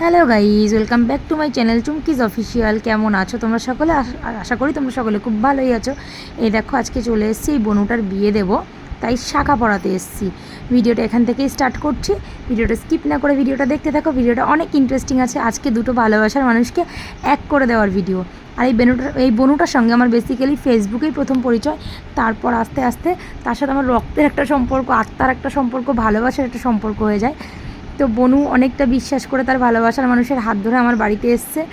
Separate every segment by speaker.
Speaker 1: Hello guys, welcome back to my channel চুমকিজ official কেমন আছো তোমরা সকলে? আশ- করি তোমরা সকলে খুব ভালোই আছো। এই দেখো, আজকে চলে এসেছি এই বনুটার বিয়ে দেবো, তাই শাখা পড়াতে এসেছি। ভিডিওটা এখান থেকেই স্টার্ট করছি। ভিডিওটা স্কিপ না করে ভিডিওটা দেখতে থাকো, ভিডিওটা অনেক ইন্টারেস্টিং আছে। আজকে দুটো ভালোবাসার মানুষকে এক করে দেওয়ার ভিডিও আর এই বেনুটার এই বনুটার সঙ্গে আমার বেসিক্যালি ফেসবুকেই প্রথম পরিচয়। তারপর আস্তে আস্তে তার সাথে আমার রক্তের একটা সম্পর্ক, আত্মার একটা সম্পর্ক, ভালোবাসার একটা সম্পর্ক হয়ে যায়। তো বনু অনেকটা বিশ্বাস করে তার ভালোবাসার মানুষের হাত ধরে আমার বাড়িতে এসছে।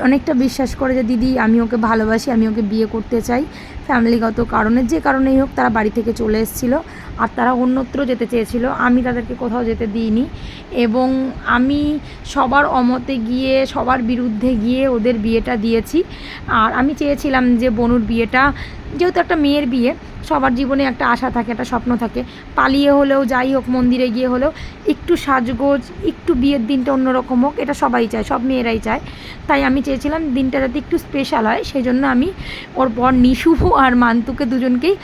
Speaker 1: অনেকটা বিশ্বাস করে যে, দিদি, আমি ওকে ভালোবাসি, আমি ওকে বিয়ে করতে চাই। ফ্যামিলিগত কারণে, যে কারণেই হোক তারা বাড়ি থেকে চলে এসেছিল। আর তারা অন্যত্র যেতে চেয়েছিল। আমি তাদেরকে কোথাও যেতে দিইনি। এবং আমি সবার অমতে গিয়ে, সবার বিরুদ্ধে গিয়ে ওদের বিয়েটা দিয়েছি। আর আমি চেয়েছিলাম যে, বনুর বিয়েটা যেহেতু একটা মেয়ের বিয়ে, সবার জীবনে একটা আশা থাকে, একটা স্বপ্ন থাকে। পালিয়ে হলেও, যাই হোক, মন্দিরে গিয়ে হলেও, একটু সাজগোজ, একটু বিয়ের দিনটা অন্যরকম হোক, এটা সবাই চায়, সব মেয়েরাই চায়। তাই আমি চেয়েছিলাম দিনটা যাতে একটু স্পেশাল হয় সেই জন্য আমি ওর বর নিশুভ আর মান্তুকে দুজনকেই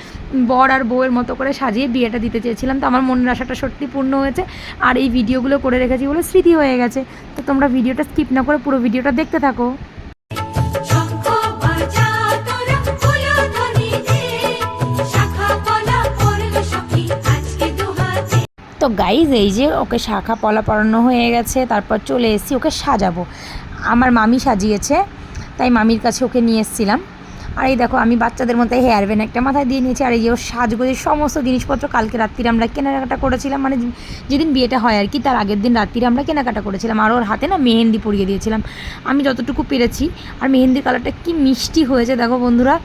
Speaker 1: বর আর বউয়ের মতো করে সাজিয়ে বিয়েটা দিতে চেয়েছিলাম। তো আমার মনের আশাটা সত্যি পূর্ণ হয়েছে, আর এই ভিডিওগুলো করে রেখেছি বলে স্মৃতি হয়ে গেছে। তো তোমরা ভিডিওটা স্কিপ না করে পুরো ভিডিওটা দেখতে থাকো। তো গাইজ এই যে ওকে শাখা পলা পড়ানো হয়ে গেছে, তারপর চলে এসেছি, ওকে সাজাবো। আমার মামি সাজিয়েছে, তাই মামির কাছে ওকে নিয়ে এসেছিলাম। আর এই দেখো, আমি বাচ্চাদের মধ্যে হেয়ার ব্যান্ড একটা মাথায় দিয়ে নিয়েছি, আর এই ওর সাজগোজের সমস্ত জিনিসপত্র কালকে রাত্রিরে আমরা কেনাকাটা করেছিলাম মানে যেদিন বিয়েটা হয় আর কি, তার আগের দিন রাত্রিরে আমরা কেনাকাটা করেছিলাম, আর ওর হাতে না মেহেন্দি পরিয়ে দিয়েছিলাম। আমি যতটুকু পেরেছি, আর মেহেন্দির কালারটা কি মিষ্টি হয়েছে, দেখো বন্ধুরা।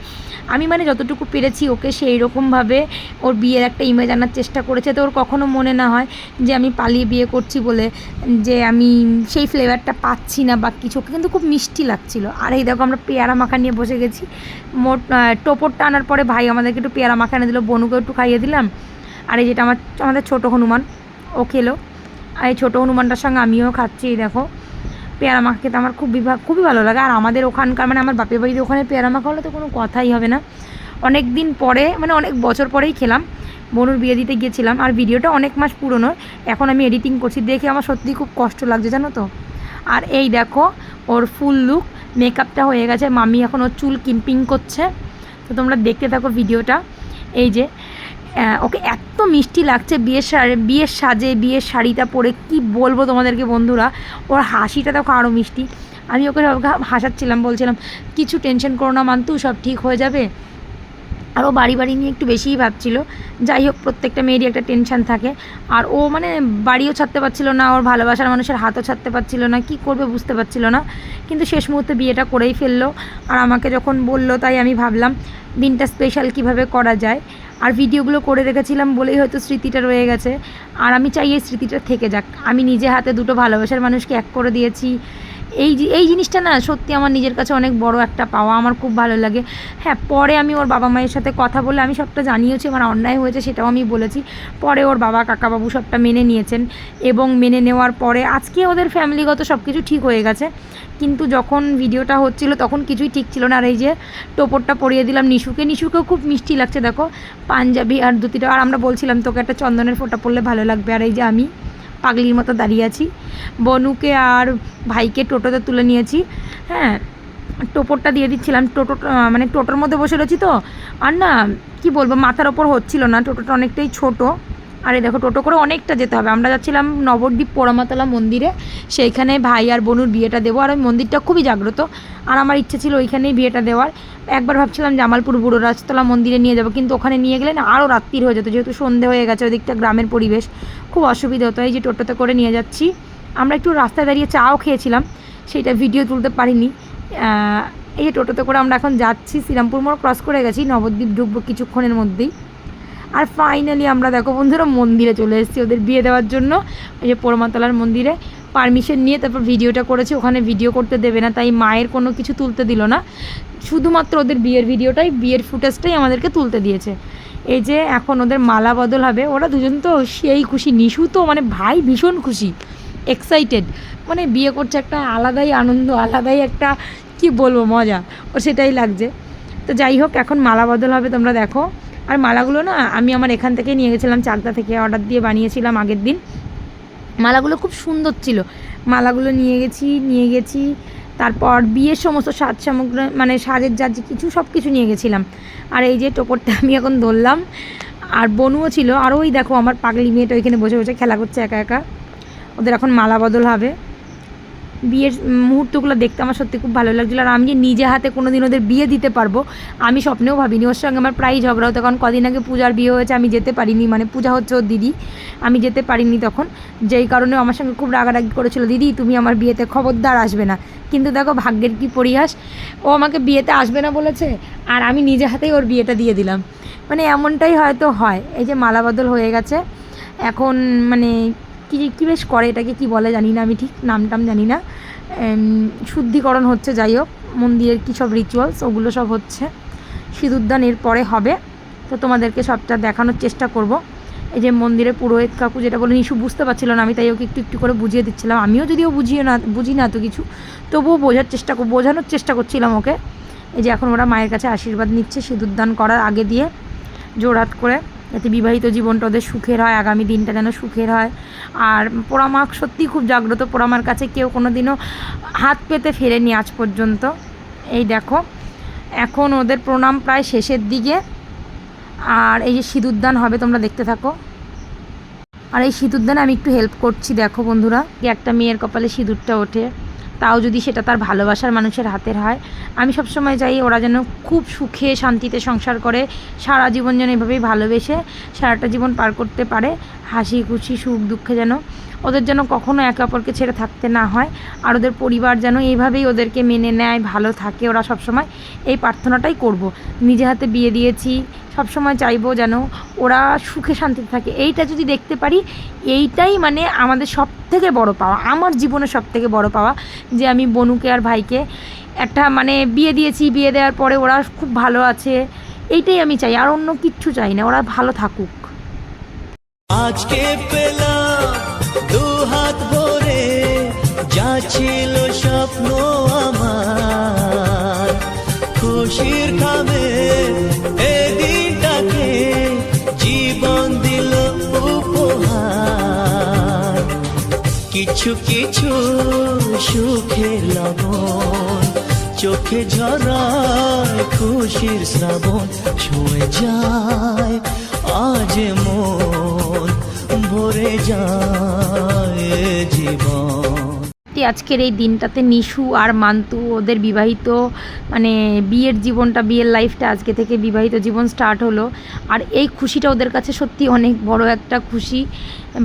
Speaker 1: আমি মানে যতটুকু পেরেছি, ওকে সেই রকমভাবে ওর বিয়ের একটা ইমেজ আনার চেষ্টা করেছে, তো ওর কখনো মনে না হয় যে আমি পালিয়ে বিয়ে করছি বলে, যে আমি সেই ফ্লেভারটা পাচ্ছি না বা কিছু কিন্তু খুব মিষ্টি লাগছিল। আর এই দেখো, আমরা পেয়ারা মাখা নিয়ে বসে গেছি। মোট টোপরটা আনার পরে ভাই আমাদেরকে একটু পেয়ারা মাখা এনে দিল বনুকে একটু খাইয়ে দিলাম। আর এই যেটা আমার, আমাদের ছোটো হনুমান, ও খেলো। আর এই ছোটো হনুমানটার সঙ্গে আমিও খাচ্ছি, এই দেখো। পেয়ারা মাখা খেতে আমার খুব বিভা, খুবই ভালো লাগে। আর আমাদের ওখানকার মানে আমার বাপের বাড়ির ওখানে পেয়ারা মাখা হলে তো কোনো কথাই হবে না। অনেক দিন পরে মানে অনেক বছর পরেই খেলাম। বনুর বিয়ে দিতে গিয়েছিলাম। আর ভিডিওটা অনেক মাস পুরনো। এখন আমি এডিটিং করছি। দেখে আমার সত্যিই খুব কষ্ট লাগছে, জানো তো? আর এই দেখো, ওর ফুল লুক মেকআপটা হয়ে গেছে। মামি এখন ওর চুল কিম্পিং করছে। তো তোমরা দেখতে থাকো ভিডিওটা। এই যে ওকে এত মিষ্টি লাগছে বিয়ের শাড়ি, বিয়ের সাজে, বিয়ের শাড়িটা পরে। কি বলব তোমাদেরকে বন্ধুরা? ওর হাসিটা দেখো আরও মিষ্টি। আমি ওকে হাসাচ্ছিলাম, বলছিলাম, কিছু টেনশন করো না মানতু, সব ঠিক হয়ে যাবে? আর ও বাড়ি বাড়ি নিয়ে একটু বেশিই ভাবছিল। যাই হোক, প্রত্যেকটা মেয়েরই একটা টেনশন থাকে। আর ও মানে বাড়িও ছাড়তে পারছিল না, ওর ভালোবাসার মানুষের হাতও ছাড়তে পারছিল না, কি করবে বুঝতে পারছিল না। কিন্তু শেষ মুহূর্তে বিয়েটা করেই ফেলল। আর আমাকে যখন বলল, তাই আমি ভাবলাম, দিনটা স্পেশাল কীভাবে করা যায়? আর ভিডিওগুলো করে রেখেছিলাম বলেই হয়তো স্মৃতিটা রয়ে গেছে। আর আমি চাই এই স্মৃতিটা থেকে যাক। আমি নিজে হাতে দুটো ভালোবাসার মানুষকে এক করে দিয়েছি। এই এই জিনিসটা না সত্যি আমার নিজের কাছে অনেক বড় একটা পাওয়া, আমার খুব ভালো লাগে। হ্যাঁ পরে আমি ওর বাবা মায়ের সাথে কথা বলে আমি সবটা জানিয়েছি, আমার অন্যায় হয়েছে সেটাও আমি বলেছি। পরে ওর বাবা কাকাবাবু সবটা মেনে নিয়েছেন এবং মেনে নেওয়ার পরে আজকে ওদের ফ্যামিলিগত সব কিছু ঠিক হয়ে গেছে। কিন্তু যখন ভিডিওটা হচ্ছিল তখন কিছুই ঠিক ছিল না। আর এই যে টোপরটা পরিয়ে দিলাম নিশুকে, নিশুকেও খুব মিষ্টি লাগছে, দেখো। পাঞ্জাবি আর ধুতিটা, আর আমরা বলছিলাম, তোকে একটা চন্দনের ফোঁটা পড়লে ভালো লাগবে। আর এই যে আমি পাগলির মতো দাঁড়িয়ে আছি। বনুকে আর ভাইকে টোটোতে তুলে নিয়েছি। হ্যাঁ টোপরটা দিয়ে দিচ্ছিলাম। টোটো মানে টোটোর মধ্যে বসে রয়েছি তো। আর না, কি বলব, মাথার ওপর হচ্ছিল না। টোটোটা অনেকটাই ছোট। আর এই দেখো, টোটো করে অনেকটা যেতে হবে। আমরা যাচ্ছিলাম নবদ্বীপ পোড়ামাতলা মন্দিরে। সেইখানে ভাই আর বনুর বিয়েটা দেবো। আর ওই মন্দিরটা খুবই জাগ্রত। আর আমার ইচ্ছে ছিল ওইখানেই বিয়েটা দেওয়ার। একবার ভাবছিলাম জামালপুর বুড়ো রাজতলা মন্দিরে নিয়ে যাব। কিন্তু ওখানে নিয়ে গেলে না আরও রাত্রির হয়ে যেত। যেহেতু সন্ধে হয়ে গেছে, ওদিকটা গ্রামের পরিবেশ। খুব অসুবিধা হতো। এই যে টোটোতে করে নিয়ে যাচ্ছি। আমরা একটু রাস্তায় দাঁড়িয়ে চাও খেয়েছিলাম। সেইটা ভিডিও তুলতে পারিনি। এই যে টোটোতে করে আমরা এখন যাচ্ছি, শ্রীরামপুর মোড় ক্রস করে গেছি, নবদ্বীপ ঢুকবো কিছুক্ষণের মধ্যেই। আর ফাইনালি আমরা দেখো বন্ধুরা মন্দিরে চলে এসেছি ওদের বিয়ে দেওয়ার জন্য। ওই যে পরমাতলার মন্দিরে পারমিশন নিয়ে তারপর ভিডিওটা করেছি, ওখানে ভিডিও করতে দেবে না, তাই মায়ের কোনো কিছু তুলতে দিল না। শুধুমাত্র ওদের বিয়ের ভিডিওটাই, বিয়ের ফুটেজটাই আমাদেরকে তুলতে দিয়েছে। এই যে এখন ওদের মালা বদল হবে, ওরা দুজন তো সেই খুশি, নিশু তো মানে ভাই ভীষণ খুশি এক্সাইটেড মানে বিয়ে করছে একটা আলাদাই আনন্দ, আলাদাই একটা, কি বলব মজা, ও সেটাই লাগছে। তো যাই হোক, এখন মালা বদল হবে, তোমরা দেখো। আর মালাগুলো না, আমি আমার এখান থেকে নিয়ে গেছিলাম, চাকদা থেকে অর্ডার দিয়ে বানিয়েছিলাম আগের দিন। মালাগুলো খুব সুন্দর ছিল। মালাগুলো নিয়ে গেছি নিয়ে গেছি, তারপর বিয়ের সমস্ত সাজ সামগ্রী মানে সাজের যা কিছু সব কিছু নিয়ে গেছিলাম। আর এই যে টোপরটা আমি এখন ধরলাম, আর বনুও ছিল, আর ওই দেখো আমার পাগলি মেয়েটা ওইখানে বসে বসে খেলা করছে একা একা। ওদের এখন মালা বদল হবে। বিয়ের মুহূর্তগুলো দেখতে আমার সত্যি খুব ভালো লাগছিল। আর আমি যে নিজে হাতে কোনো দিন ওদের বিয়ে দিতে পারব, আমি স্বপ্নেও ভাবিনি। ওর সঙ্গে আমার প্রায়ই ঝগড়া হতো, কারণ কদিন আগে পূজার বিয়ে হয়েছে, আমি যেতে পারিনি। মানে পূজা হচ্ছে ওর দিদি, আমি যেতে পারিনি তখন। যেই কারণে আমার সঙ্গে খুব রাগারাগি করেছিল, দিদি, তুমি আমার বিয়েতে খবরদার আসবে না। কিন্তু দেখো ভাগ্যের কি পরিহাস, ও আমাকে বিয়েতে আসবে না বলেছে, আর আমি নিজে হাতেই ওর বিয়েটা দিয়ে দিলাম। মানে এমনটাই হয়তো হয়। এই যে মালাবদল হয়ে গেছে, এখন মানে কী কী বেশ করে এটাকে, কি বলে জানি না, আমি ঠিক নাম টাম জানি না। শুদ্ধিকরণ হচ্ছে, যাই হোক, মন্দিরের কী সব রিচুয়ালস ওগুলো সব হচ্ছে। সিঁদুরদান এর পরে হবে। তো তোমাদেরকে সবটা দেখানোর চেষ্টা করব। এই যে মন্দিরে পুরোহিত কাকু যেটা বলে নিশু বুঝতে পারছিল না, আমি তাই ওকে একটু একটু করে বুঝিয়ে দিচ্ছিলাম। আমিও যদিও বুঝিয়ে না, বুঝি না তো কিছু, তবুও বোঝার চেষ্টা বোঝানোর চেষ্টা করছিলাম ওকে। এই যে এখন ওরা মায়ের কাছে আশীর্বাদ নিচ্ছে, সিঁদুরদান করার আগে দিয়ে জোড়হাত করে। যাতে বিবাহিত জীবনটা ওদের সুখের হয়, আগামী দিনটা যেন সুখের হয়। আর পোড়ামা সত্যিই খুব জাগ্রত পোড়ামার কাছে কেউ কোনো দিনও হাত পেতে ফেরেনি আজ পর্যন্ত। এই দেখো, এখন ওদের প্রণাম প্রায় শেষের দিকে। আর এই যে সিঁদুরদান হবে, তোমরা দেখতে থাকো। আর এই সিঁদুরদানে আমি একটু হেল্প করছি, দেখো বন্ধুরা একটা মেয়ের কপালে সিঁদুরটা ওঠে। তাও যদি সেটা তার ভালোবাসার মানুষের হাতের হয়, আমি সবসময় চাই ওরা যেন খুব সুখে, শান্তিতে সংসার করে, সারা জীবন যেন এভাবেই ভালোবেসে, সারাটা জীবন পার করতে পারে, হাসি খুশি, সুখ দুঃখে যেন ওদের যেন কখনো একে অপরকে ছেড়ে থাকতে না হয়। আর ওদের পরিবার যেন এইভাবেই ওদেরকে মেনে নেয়, ভালো থাকে। ওরা সবসময় এই প্রার্থনাটাই করব। নিজে হাতে বিয়ে দিয়েছি, সবসময় চাইব যেন ওরা সুখে শান্তিতে থাকে। এইটা যদি দেখতে পারি, এইটাই মানে আমাদের সব থেকে বড় পাওয়া, আমার জীবনে সব থেকে বড় পাওয়া যে আমি বনুকে আর ভাইকে একটা মানে বিয়ে দিয়েছি, বিয়ে দেওয়ার পরে ওরা খুব ভালো আছে। এইটাই আমি চাই, আর অন্য কিচ্ছু চাই না, ওরা ভালো থাকুক।
Speaker 2: আজকে পেলাম দু হাত ভরে যা ছিল স্বপ্ন আমার। খুশির খাবে এই দিনটাকে জীবন দিল উপহার। কিছু কিছু সুখের লবণ, চোখে ঝরায় খুশির শ্রাবণ, ছুঁয়ে যায় আজ মন। ভরে যায় জীবন।
Speaker 1: সত্যি আজকের এই দিনটাতে নিশু আর মান্তু ওদের বিবাহিত মানে বিয়ের জীবনটা, বিয়ের লাইফটা আজকে থেকে বিবাহিত জীবন স্টার্ট হলো। আর এই খুশিটা ওদের কাছে সত্যি অনেক বড় একটা খুশি।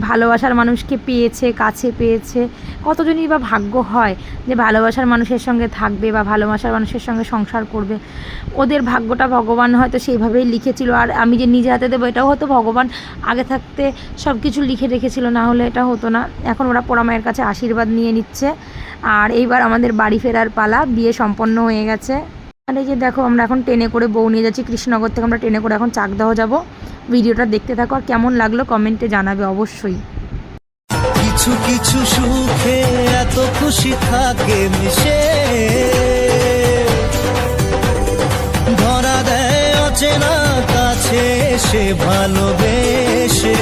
Speaker 1: ভালোবাসার মানুষকে পেয়েছে, কাছে পেয়েছে। কতজনই বা ভাগ্য হয় যে ভালোবাসার মানুষের সঙ্গে থাকবে বা ভালোবাসার মানুষের সঙ্গে সংসার করবে। ওদের ভাগ্যটা ভগবান হয়তো সেইভাবেই লিখেছিল। আর আমি যে নিজে হাতে দেবো, এটাও হয়তো ভগবান আগে থাকতে সব কিছু লিখে রেখেছিল, না হলে এটা হতো না। এখন ওরা পোড়ামায়ের কাছে আশীর্বাদ নিয়ে নিচ্ছে। আর এইবার আমাদের বাড়ি ফেরার পালা, বিয়ে সম্পন্ন হয়ে গেছে। আর এই যে দেখো, আমরা এখন ট্রেনে করে বউ নিয়ে যাচ্ছি কৃষ্ণনগর থেকে, আমরা ট্রেনে করে এখন চাকদাহ যাব। ভিডিওটা দেখতে থাকো আর কেমন লাগল কমেন্টে জানাবে অবশ্যই।
Speaker 2: কিছু কিছু সুখে এত খুশি থাকে মিশে। ধরা দেয় অচেনা কাছে সে ভালোবেসে।